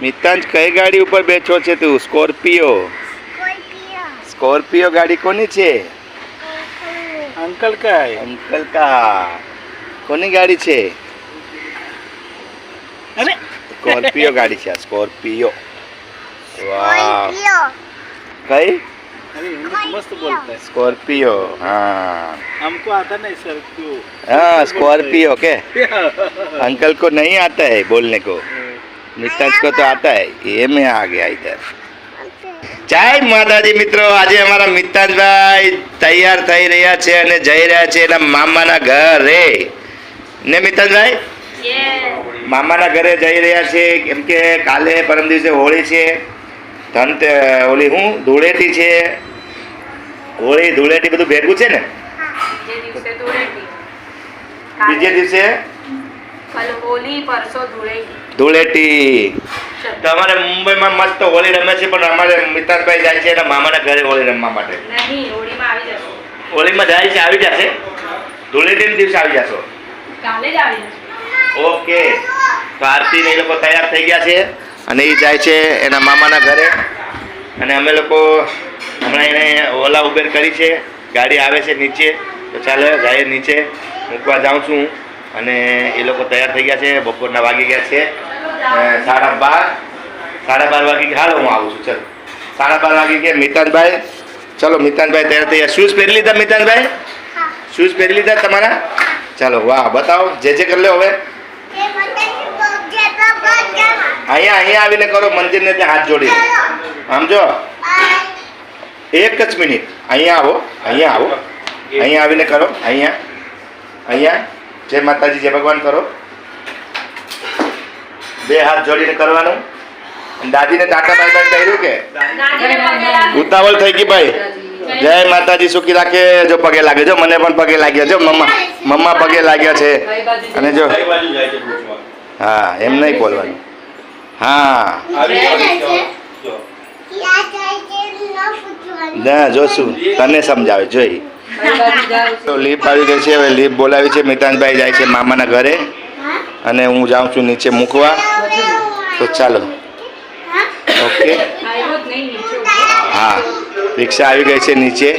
મિતાંજ કઈ ગાડી ઉપર બેઠો છે તું સ્કોર્પિયો સ્કોર્પિયો ગાડી કોની છે અંકલ કાય અંકલ કા કોની ગાડી છે અરે સ્કોર્પિયો ગાડી છે આ સ્કોર્પિયો વાહ કઈ अरे इंग्लिश मस्त बोलता है स्कॉर्पियो हाँ हमको आता नहीं सर क्यों हाँ स्कॉर्पियो के अंकल को नहीं आता है बोलने को मिताज को तो आता है ये मैं आ गया इधर જય માતાજી મિત્રો આજે અમારા મિતાજભાઈ તૈયાર થઈ રહ્યા છે અને જઈ રહ્યા છે એના મામાના ઘરે ને મિતાજભાઈ મામાના ઘરે જઈ રહ્યા છે કેમ કે કાલે પરમ દિવસે હોળી છે ધન ઓલી હું ધૂળેટી છે હોળી ધૂળેટી બધું ભેગું છે ને જે દિવસે ધૂળેટી બીજે દિવસે કાલે હોલી પરસો ધૂળેટી ધૂળેટી. તો અમારે મુંબઈમાં મસ્ત હોળી રમે છે પણ અમારે મિતાનભાઈ જાય છે એના મામાના ઘરે હોળી રમવા માટે. નહીં હોળીમાં આવી જશો. હોળીમાં જાય છે આવી જશે? ધૂળેટીના દિવસે આવી જશો? કાલે જ આવી જશો. ઓકે. તો આરતી એ લોકો તૈયાર થઈ ગયા છે અને એ જાય છે એના મામાના ઘરે. અને અમે લોકો હમણાં એને ઓલા ઉબેર કરી છે ગાડી આવે છે નીચે. તો ચાલો જાય નીચે. મૂકવા જાઉં છું અને એ લોકો તૈયાર થઈ ગયા છે બપોરના વાગી ગયા છે. સાડા બાર સાડા બાર વાગી ગયા. હાલો હું આવું છું ચલો. સાડા બાર વાગી ગયા. મિતાનભાઈ ચલો મિતાનભાઈ તૈયાર થઈ ગયા. શૂઝ પહેરી લીધા મિતાનભાઈ? શૂઝ પહેરી લીધા તમારા? ચાલો વાહ બતાવો. જે જે કરી લો હવે. અહીંયા અહીંયા આવીને કરો મંદિરને ત્યાં હાથ જોડી આમ જો. એક જ મિનિટ. અહીંયા આવો અહીંયા આવો. અહીંયા આવીને કરો. અહીંયા અહીંયા. જય માતાજી જય ભગવાન કરો. બે હાથ જોડીને કરવાનું. દાદીને ટાટા બાય બાય કર્યું કે. ઉતાવળ થઈ ગઈ ભાઈ. જય માતાજી સુખી રાખે. જો પગે લાગે જો મને પણ પગે લાગ્યા જો મમ્મા મમ્મા પગે લાગ્યા છે. અને જો હા એમ નહીં બોલવાનું. હા. ના જોશું. તને સમજાવે જોઈ. તો લીપ આવી ગઈ છે હવે લીપ બોલાવી છે. મિતાનભાઈ જાય છે મામાના ઘરે. અને હું જાઉં છું નીચે મૂકવા. તો ચાલો. ઓકે. હા રિક્ષા આવી ગઈ છે નીચે.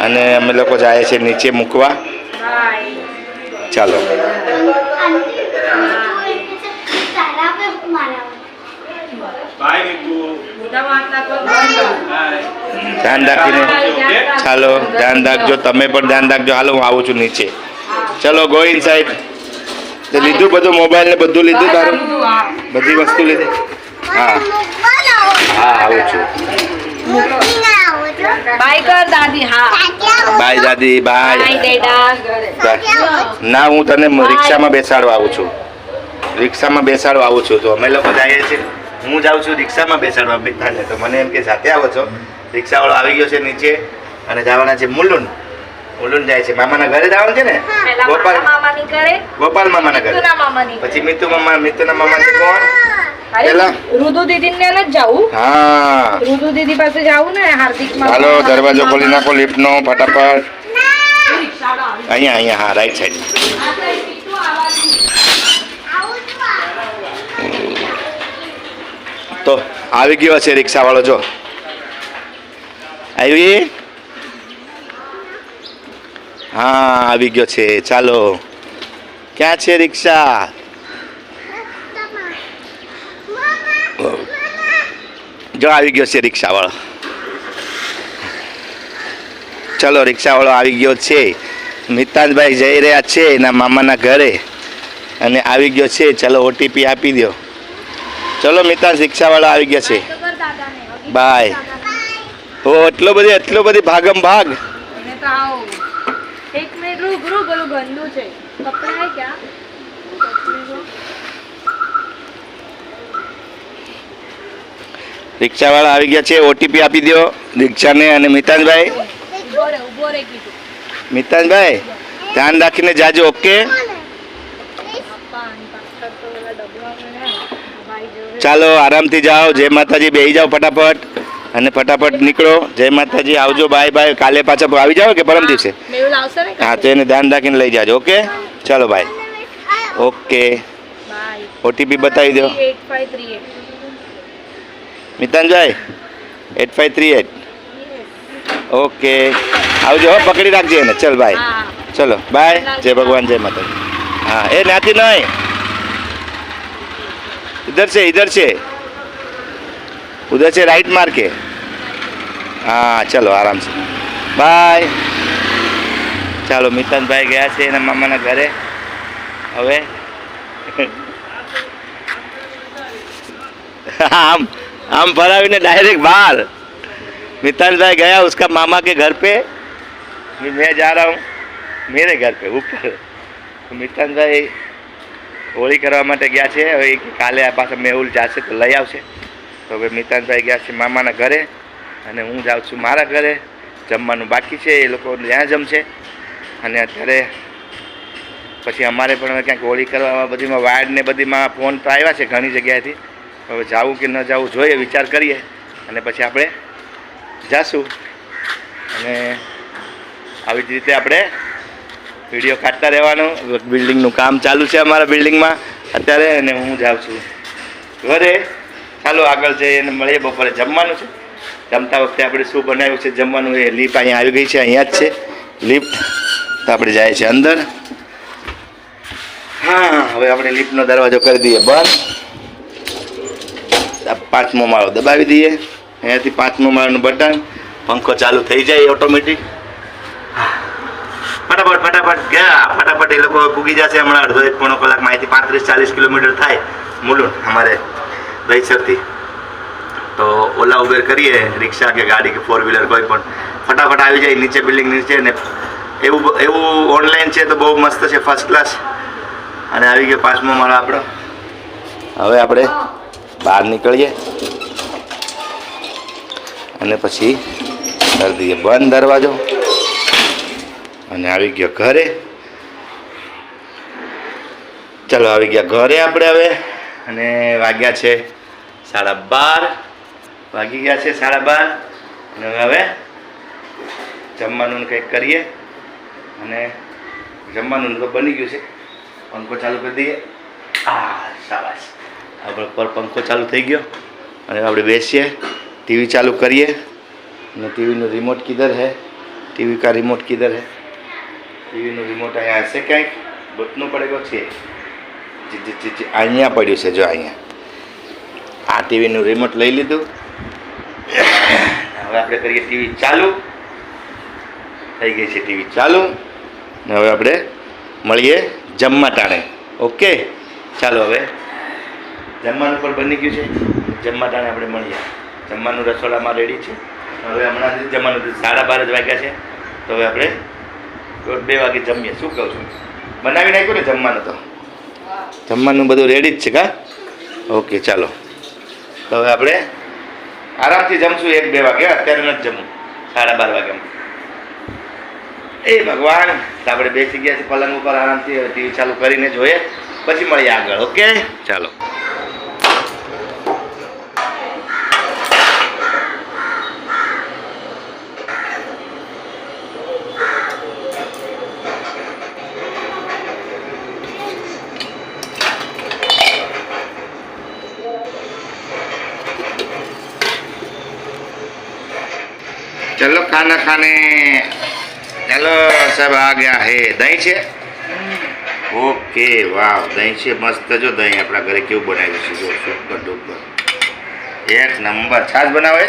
અને અમે લોકો જાય છે નીચે મૂકવા. બાય. ચાલો बाय ધ્યાન રાખીને ચાલો ધ્યાન રાખજો તમે પણ ધ્યાન રાખજો. હાલો હું આવું છું નીચે. ચલો ગો સાહેબ સાઈડ લીધું બધું મોબાઈલ ને બધું લીધું તારું? બધી વસ્તુ લીધી? હા. હા આવું છું. બાય દાદી બાય ના હું તને રિક્ષામાં બેસાડવા આવું છું. રિક્ષામાં બેસાડવા આવું છું. તો અમે લોકો જઈએ છીએ. હું જાઉં છું રિક્ષામાં બેસાડવા. મિત્રાને તો મને એમ કે સાથે આવો છો. રિક્ષાવાળો આવી ગયો છે નીચે અને જવાના છે મુલુંડ મુલુંડ જાય છે. મામાના ઘરે જવાનું છે ને? ગોપાલ મામાની ગોપાલ મામાના ઘરે. પછી મિતુ મામા મિતુના મામા છે કોણ? રુદુ દીદી ને જ જાવું હા. રુદુ દીદી પાસે જાવું ને હાર્દિક હાલો દરવાજો ખોલી નાખો ફટાફટ. અહીંયા અહીંયા હા રાઈટ સાઈડ તો આવી ગયો છે રિક્ષાવાળો જો. આવી? હા આવી ગયો છે. ચાલો. ક્યાં છે રિક્ષા? જો આવી ગયો છે રિક્ષાવાળો. ચલો રિક્ષાવાળો આવી ગયો છે. નિતાંતભાઈ જઈ રહ્યા છે એના મામાના ઘરે. અને આવી ગયો છે. ચલો ઓટીપી આપી દો ચલો મિતાજ રિક્ષાવાળો આવી ગયો છે. બાય. ઓ એટલો બધી એટલો બધી ભાગમ ભાગ. મને તો આવો. એક મિનિટ રૂક રૂક ઓલું ગંદુ છે. કપડા હે ક્યાં? રિક્ષાવાળા આવી ગયા છે ઓટીપી આપી દો રિક્ષાને અને મિતાનભાઈ. મિતાજભાઈ ધ્યાન રાખીને જાજો ઓકે? ને ચાલો આરામથી જાઓ જય માતાજી બેસી જાઓ ફટાફટ. અને ફટાફટ નીકળો. જય માતાજી આવજો બાય બાય. કાલે પાછા આવી જાવ કે પરમ દિવસે? હા તો એને ધ્યાન રાખીને લઈ જાજો ઓકે? ચાલો બાય. ઓકે. ઓટીપી બતાવી દો. મિતાનભાઈ eight five three eight. Okay. આવજો હો પકડી રાખજે એને. ચલ બાય. ચલો બાય. જય ભગવાન જય માતાજી. હા એ નાતી નહીં. ઇધર છે ઇધર છે. उधर से राइट मार के हाँ चलो आराम से બાય ચાલો મિતાનભાઈ ગયા છે એના મામાના ઘરે હવે આમ આમ ફરાવીને ડાયરેક્ટ બહાર मितान गया उसका मामा के घर पे मैं जा रहा हूँ मेरे घर पे ऊपर તો મિતાનભાઈ હોળી કરવા માટે ગયા છે હવે એ કાલે આ પાછા મેહુલ જશે તો લઈ આવશે તો હવે મિતાનભાઈ ગયા છે મામાના ઘરે અને હું જાઉં છું મારા ઘરે. જમવાનું બાકી છે, એ લોકો ત્યાં જમશે. અને અત્યારે પછી અમારે પણ હવે ક્યાંક હોળી કરવામાં બધીમાં વાડ ને બધીમાં ફોન તો આવ્યા છે ઘણી જગ્યાએથી. હવે જવું કે ન જવું જોઈએ, વિચાર કરીએ. અને પછી આપણે જાશું. અને આવી જ રીતે આપણે વીડિયો કાઢતા રહેવાનું. બિલ્ડિંગનું કામ ચાલુ છે અમારા બિલ્ડિંગમાં અત્યારે અને હું જાઉં છું ઘરે. ચાલો આગળ જઈએ અને મળીએ બપોરે. જમવાનું છે? જમતા વખતે આપણે શું બનાવ્યું છે? જમવાનું એ લિફ્ટ અહીંયા આવી ગઈ છે, અહીંયા જ છે. લિફ્ટ. તો આપણે જાય છે અંદર. હા, હવે આપણે લિફ્ટનો દરવાજો કરી દઈએ બંધ. પાંચમો માળો દબાવી દઈએ. અહીંયાથી પાંચમો માળનું બટન. પંખો ચાલુ થઈ જાય ઓટોમેટિક. ફટાફટ ફટાફટ. ગયા. ફટાફટ એ લોકો પૂગી જશે હમણાં. અડધો એક પોણો કલાકમાં અહીંથી પાંત્રીસ ચાલીસ કિલોમીટર થાય. મુલુંડ અમારે દહીસરથી તો ઓલા ઉબેર કરીએ રિક્ષા કે ગાડી કે ફોર વ્હીલર કોઈ પણ. ફટાફટ આવી જાય, નીચે બિલ્ડિંગ નીચે ને એવું એવું ઓનલાઈન છે તો બહુ મસ્ત છે ફર્સ્ટ ક્લાસ અને આવી ગયો પાંચમો માળો આપણો. હવે આપણે બહાર નીકળીએ. અને પછી કરી દઈએ. બંધ દરવાજો. અને આવી ગયો ઘરે. ચાલો, આવી ગયા ઘરે આપણે હવે. અને વાગ્યા છે સાડા બાર. વાગી ગયા છે સાડા બાર. અને હવે જમવાનું કંઈક કરીએ. અને જમવાનું તો બની ગયું છે. પંખો ચાલુ કરી દઈએ. આ સાવાસ આપણે પર પંખો ચાલુ થઈ ગયો. અને આપણે બેસીએ. ટીવી ચાલુ કરીએ. અને ટીવીનું રિમોટ કિધર હે. ટીવી કા રિમોટ કિધર હે. ટીવીનું રિમોટ અહીંયા હશે ક્યાંક? ગોતવું પડેલો છે. અહીંયા પડ્યું છે જો અહીંયા આ ટીવીનું રિમોટ લઈ લીધું હવે આપણે કરીએ ટીવી ચાલુ થઈ ગઈ છે ટીવી ચાલુ ને હવે આપણે મળીએ જમવા ટાણે ઓકે ચાલો હવે જમવાનું પણ બની ગયું છે જમવા ટાણે આપણે મળીએ જમવાનું રસોડામાં રેડી છે હવે હમણાં જમવાનું સાડા બાર જ વાગ્યા છે તો હવે આપણે બે વાગે જમીએ શું કહું છું બનાવી નાખ્યું ને જમવાનું તો જમવાનું બધું રેડી જ છે કા? ઓકે ચાલો. તો હવે આપણે આરામથી જમશું એક બે વાગે. અત્યારે નથી જમવું. સાડા બાર વાગે એ ભગવાન આપણે બેસી ગયા છે પલંગ ઉપર આરામથી. ટીવી ચાલુ કરીને જોઈએ. પછી મળીએ આગળ ઓકે ચાલો. चलो खाना खाने चलो सब आ गया है દહીં છે ઓકે વાવ દહીં છે મસ્ત જો દહીં આપણા ઘરે કેવું બનાવ્યું છે જો સુપર ડુપર એક નંબર છાશ બનાવે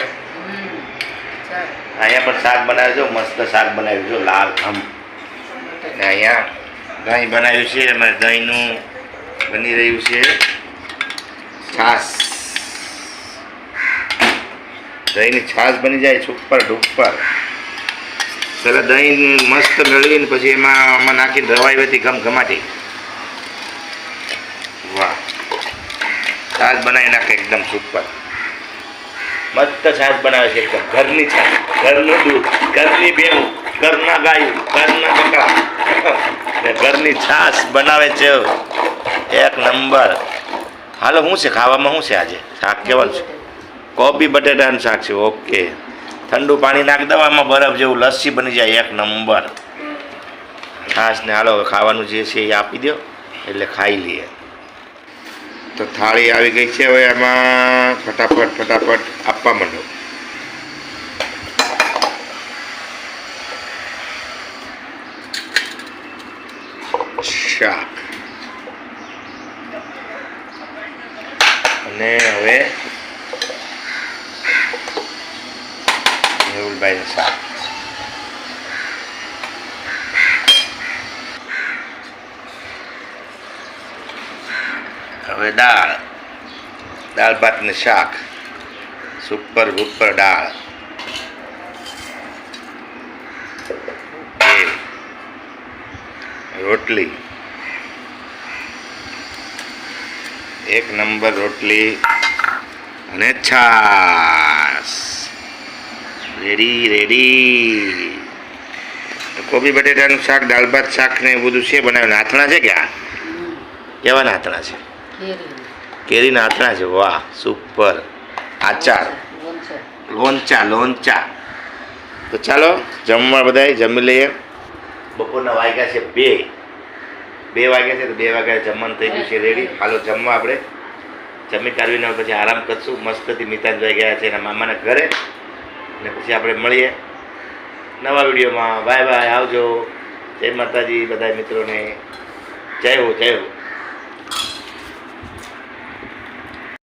અહીંયા પણ શાક બનાવ્યું જો મસ્ત શાક બનાવ્યું જો લાલ ખમ ને અહીંયા દહીં બનાવ્યું છે અને દહીંનું બની રહ્યું છે છાશ દહીંની છાશ બની જાય સુપર ડુપર. પહેલાં દહીં મસ્ત મેળવીને પછી એમાં આમાં નાખીને રવાઈ હતી ઘમઘમાટી વાહ. છાશ બનાવી નાખે એકદમ સુપર. મસ્ત છાશ બનાવે છે એકદમ. ઘરની છાશ. ઘરનું દૂધ, ઘરની ભેવું ઘરના ગાયું, ઘરના ટકા ઘરની છાશ બનાવે છે. એક નંબર. હાલો શું છે? ખાવામાં શું છે આજે? શાક કેવાનું છે. કોબી બટેટાનું શાક છે ઓકે. ઠંડુ પાણી નાખ દો આમાં બરફ જેવું લસ્સી બની જાય એક નંબર. ખાસ ને હાલો ખાવાનું જે છે એ આપી દો એટલે ખાઈ લઈએ. તો થાળી આવી ગઈ છે હવે એમાં ફટાફટ ફટાફટ આપવા માંડો. શાક અને હવે મેહુલભાઈનું શાક હવે દાળ દાળ ભાત ને શાક સુપર ભૂપર દાળ એ, રોટલી એક નંબર રોટલી અને છાસ રેડી રેડી. કોબી, બટેટાનું શાક, દાળ ભાત, શાક ને એવું બધું છે બનાવ્યું નાથણા છે કે આ કેવા નાથણા છે? કેરીના નાથણા છે. વાહ, સુપર. આચાર. લોંચા લોંચા. તો ચાલો, જમવા બધાય જમી લઈએ. બપોરના વાગ્યા છે બે. બે વાગ્યા છે તો બે વાગ્યા જમવાનું થઈ ગયું છે રેડી. હાલો, જમવા આપણે. જમી કાઢવીને પછી આરામ કરશું. મસ્તથી મિતાજભાઈ ગયા છે એના મામાના ઘરે. અને પછી આપણે મળીએ. નવા વિડીયોમાં. Bye bye. આવજો. જય માતાજી. બધા મિત્રોને. જય હો જય હો.